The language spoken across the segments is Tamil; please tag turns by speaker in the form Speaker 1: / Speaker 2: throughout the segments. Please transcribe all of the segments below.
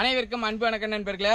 Speaker 1: அனைவருக்கும் அன்பு வணக்கம் நண்பர்களே.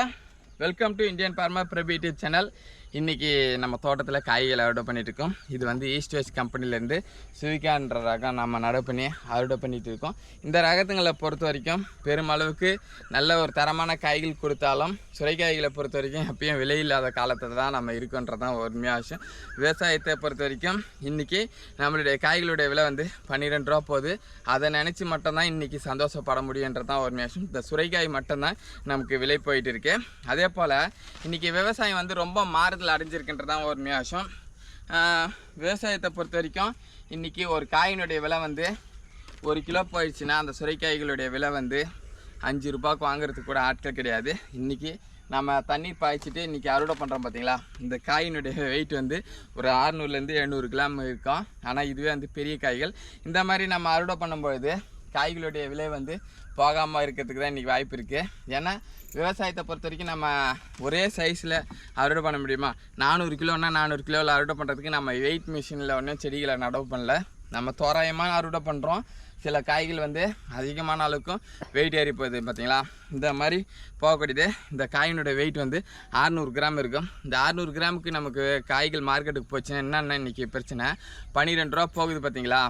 Speaker 1: வெல்கம் டு இந்தியன் பார்மா பிரபி யூடியூப் சேனல் இன்றைக்கி நம்ம தோட்டத்தில் காய்களை அறுவடை பண்ணிகிட்ருக்கோம் இருக்கோம் இது வந்து ஈஸ்ட் வெஸ்ட் கம்பெனிலேருந்து சுவிகான்ற ரகம் நம்ம நடவு பண்ணி அறுவடை பண்ணிட்டு இருக்கோம் இந்த ரகத்துங்களை பொறுத்த வரைக்கும் பெருமளவுக்கு நல்ல ஒரு தரமான காய்கள் கொடுத்தாலும் சுரைக்காய்களை பொறுத்த வரைக்கும் எப்பயும் விலையில்லாத காலத்தில் தான் நம்ம இருக்கோன்றதான் உண்மையாக விஷயம். விவசாயத்தை பொறுத்த வரைக்கும் இன்றைக்கி நம்மளுடைய காய்களுடைய விலை வந்து பன்னிரெண்டு ரூபா போகுது. அதை நினச்சி மட்டும்தான் இன்றைக்கி சந்தோஷப்பட முடியுன்றது தான் ஒரு விஷயம். இந்த சுரைக்காய் மட்டும்தான் நமக்கு விலை போயிட்டு இருக்கு. அதே போல் இன்றைக்கி விவசாயம் வந்து ரொம்ப மாறு மாறுதல் அடைஞ்சிருக்குன்றதான் ஒரு விஷயம் விவசாயத்தை பொறுத்த வரைக்கும் இன்றைக்கி ஒரு காயினுடைய விலை வந்து ஒரு கிலோ போயிடுச்சுன்னா அந்த சுரைக்காய்களுடைய விலை வந்து அஞ்சு ரூபாய்க்கு வாங்குறதுக்கு கூட ஆட்கள் கிடையாது. இன்றைக்கி நம்ம தண்ணீர் பாய்ச்சிட்டு இன்றைக்கி அறுவடை பண்ணுறோம் பார்த்தீங்களா இந்த காயினுடைய வெயிட் வந்து ஒரு ஆறுநூறுலேருந்து எழுநூறு கிராம் இருக்கும். ஆனால் இதுவே வந்து பெரிய காய்கள். இந்த மாதிரி நம்ம அறுவடை பண்ணும்பொழுது காய்களுடைய விலை வந்து போகாமல் இருக்கிறதுக்கு தான் இன்றைக்கி வாய்ப்பு இருக்குது ஏன்னா விவசாயத்தை பொறுத்த வரைக்கும் நம்ம ஒரே சைஸில் அறுவடை பண்ண முடியுமா? நானூறு கிலோன்னா நானூறு கிலோவில் அறுவடை பண்ணுறதுக்கு நம்ம வெயிட் மிஷினில் ஒன்றும் செடிகளை நடவு பண்ணல. நம்ம தோராயமாக அறுவடை பண்ணுறோம் சில காய்கள் வந்து அதிகமான அளவுக்கும் வெயிட் ஏறி போகுது பார்த்தீங்களா இந்த மாதிரி போகக்கூடியது இந்த காயினுடைய வெயிட் வந்து 600 கிராம் இருக்கும். இந்த 600 கிராமுக்கு நமக்கு காய்கள் மார்க்கெட்டுக்கு போச்சுன்னா என்னென்ன இன்றைக்கி பிரச்சனை? பன்னிரெண்டு ரூபா போகுது பார்த்தீங்களா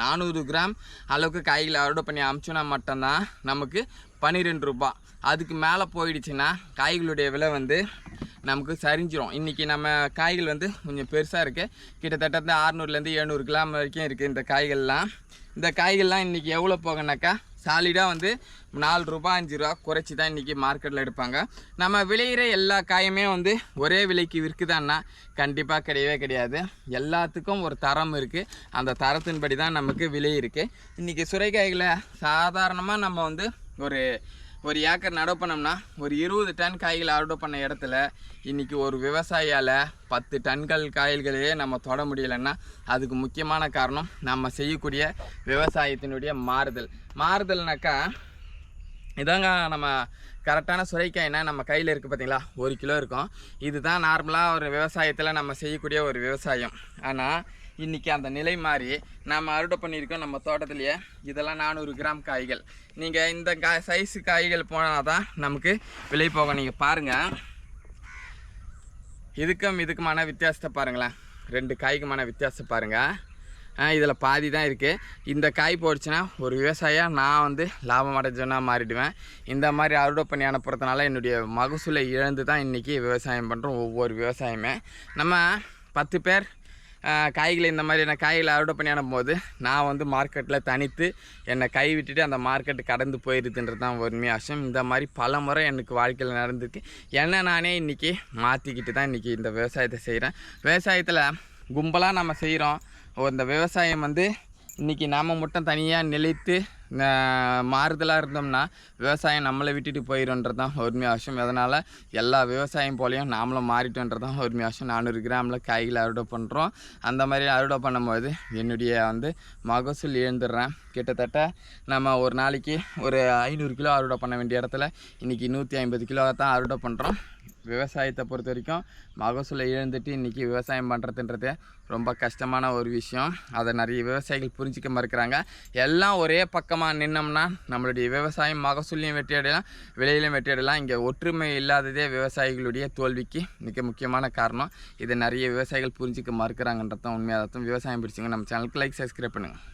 Speaker 1: நானூறு கிராம் அளவுக்கு காய்களை அறுவடை பண்ணி அமிச்சோன்னா மட்டும்தான் நமக்கு பன்னிரெண்டு ரூபா. அதுக்கு மேலே போயிடுச்சுன்னா காய்களுடைய விலை வந்து நமக்கு சரிஞ்சிரும். இன்றைக்கி நம்ம காய்கள் வந்து கொஞ்சம் பெருசாக இருக்குது கிட்டத்தட்ட அறுநூறுலேருந்து எழுநூறு கிராம் வரைக்கும் இருக்குது இந்த காய்கள்லாம். இந்த காய்கள்லாம் இன்றைக்கி எவ்வளோ போகணாக்கா சாலிடாக வந்து நாலு ரூபா அஞ்சு ரூபா குறைச்சி தான் இன்றைக்கி மார்க்கெட்டில் எடுப்பாங்க. நம்ம விளையிற எல்லா காயுமே வந்து ஒரே விலைக்கு விற்குதான்னா கண்டிப்பாக கிடையவே கிடையாது. எல்லாத்துக்கும் ஒரு தரம் இருக்குது அந்த தரத்தின்படி தான் நமக்கு விலை இருக்குது இன்றைக்கி சுரைக்காய்களை சாதாரணமாக நம்ம வந்து ஒரு ஒரு ஏக்கர் நடவு பண்ணோம்னா ஒரு இருபது டன் காய்கள் அறுவடை பண்ண இடத்துல இன்றைக்கி ஒரு விவசாயியால் பத்து டன்கள் காய்களையே நம்ம தொட முடியலைன்னா அதுக்கு முக்கியமான காரணம் நம்ம செய்யக்கூடிய விவசாயத்தினுடைய மாறுதல். மாறுதல்னாக்கா இதாங்க நம்ம கரெக்டான சுரைக்காய்னா நம்ம கையில் இருக்குது பார்த்தீங்களா ஒரு கிலோ இருக்கும். இதுதான் நார்மலாக ஒரு விவசாயத்தில் நம்ம செய்யக்கூடிய ஒரு விவசாயம். ஆனால் இன்றைக்கி அந்த நிலை மாறி நம்ம அறுவடை பண்ணியிருக்கோம் நம்ம தோட்டத்திலேயே. இதெல்லாம் நானூறு கிராம் காய்கள். நீங்கள் இந்த கா சைஸு காய்கள் போனால் தான் நமக்கு விலை போகும் நீங்கள் பாருங்கள் இதுக்கும் இதுக்குமான வித்தியாசத்தை பாருங்களேன். ரெண்டு காய்க்குமான வித்தியாசத்தை பாருங்கள் இதில் பாதி தான் இருக்குது இந்த காய் போடுச்சுன்னா ஒரு விவசாயியாக நான் வந்து லாபம் அடைஞ்சோன்னா மாறிடுவேன். இந்த மாதிரி அறுவடை பண்ணி அனுப்புறதுனால என்னுடைய மகசூலை இழந்து தான் இன்றைக்கி விவசாயம் பண்ணுறோம் ஒவ்வொரு விவசாயமே. நம்ம பத்து பேர் காய்களை இந்த மாதிரியான காய்களை அறுவடை பண்ணி அனுப்பும்போது நான் வந்து மார்க்கெட்டில் தனித்து என்னை கை விட்டுட்டு அந்த மார்க்கெட்டு கடந்து போயிருதுன்றது தான் உண்மையாக விஷயம் இந்த மாதிரி பல முறை எனக்கு வாழ்க்கையில் நடந்திருக்கு. என்ன நானே இன்றைக்கி மாற்றிக்கிட்டு தான் இன்றைக்கி இந்த விவசாயத்தை செய்கிறேன் விவசாயத்தில் கும்பலாக நம்ம செய்கிறோம் இந்த விவசாயம் வந்து இன்றைக்கி நாம் மட்டும் தனியாக நிலைத்து மாறுதலாக இருந்தோம்னா விவசாயம் நம்மளை விட்டுட்டு போயிடும்ன்றது தான் உண்மை விஷயம் அதனால் எல்லா விவசாயம் போலையும் நாமளும் மாறிட்டோன்றது தான் உண்மை விஷயம் நானூறு கிராமில் காய்களை அறுவடை பண்ணுறோம் அந்த மாதிரி அறுவடை பண்ணும்போது என்னுடைய வந்து மகசூல் எழுந்துடுறேன் கிட்டத்தட்ட நம்ம ஒரு நாளைக்கு ஒரு ஐநூறு கிலோ அறுவடை பண்ண வேண்டிய இடத்துல இன்றைக்கி நூற்றி ஐம்பது கிலோ தான் அறுவடை பண்ணுறோம் விவசாயத்தை பொறுத்த வரைக்கும் மகசூலை இழந்துட்டு இன்றைக்கி விவசாயம் பண்ணுறதுன்றது ரொம்ப கஷ்டமான ஒரு விஷயம். அதை நிறைய விவசாயிகள் புரிஞ்சிக்க மறுக்கிறாங்க. எல்லாம் ஒரே பக்கமாக நின்னோம்னா நம்மளுடைய விவசாயம் மகசூலையும் வெற்றி அடையலாம் விலையிலையும் வெற்றி அடையலாம். இங்கே ஒற்றுமை இல்லாததே விவசாயிகளுடைய தோல்விக்கு மிக முக்கியமான காரணம். இதை நிறைய விவசாயிகள் புரிஞ்சிக்க மறுக்கிறாங்கன்றது தான் உண்மையாக விவசாயம் பிடிச்சிங்க. நம்ம சேனலுக்கு லைக் சப்ஸ்கிரைப் பண்ணுங்கள்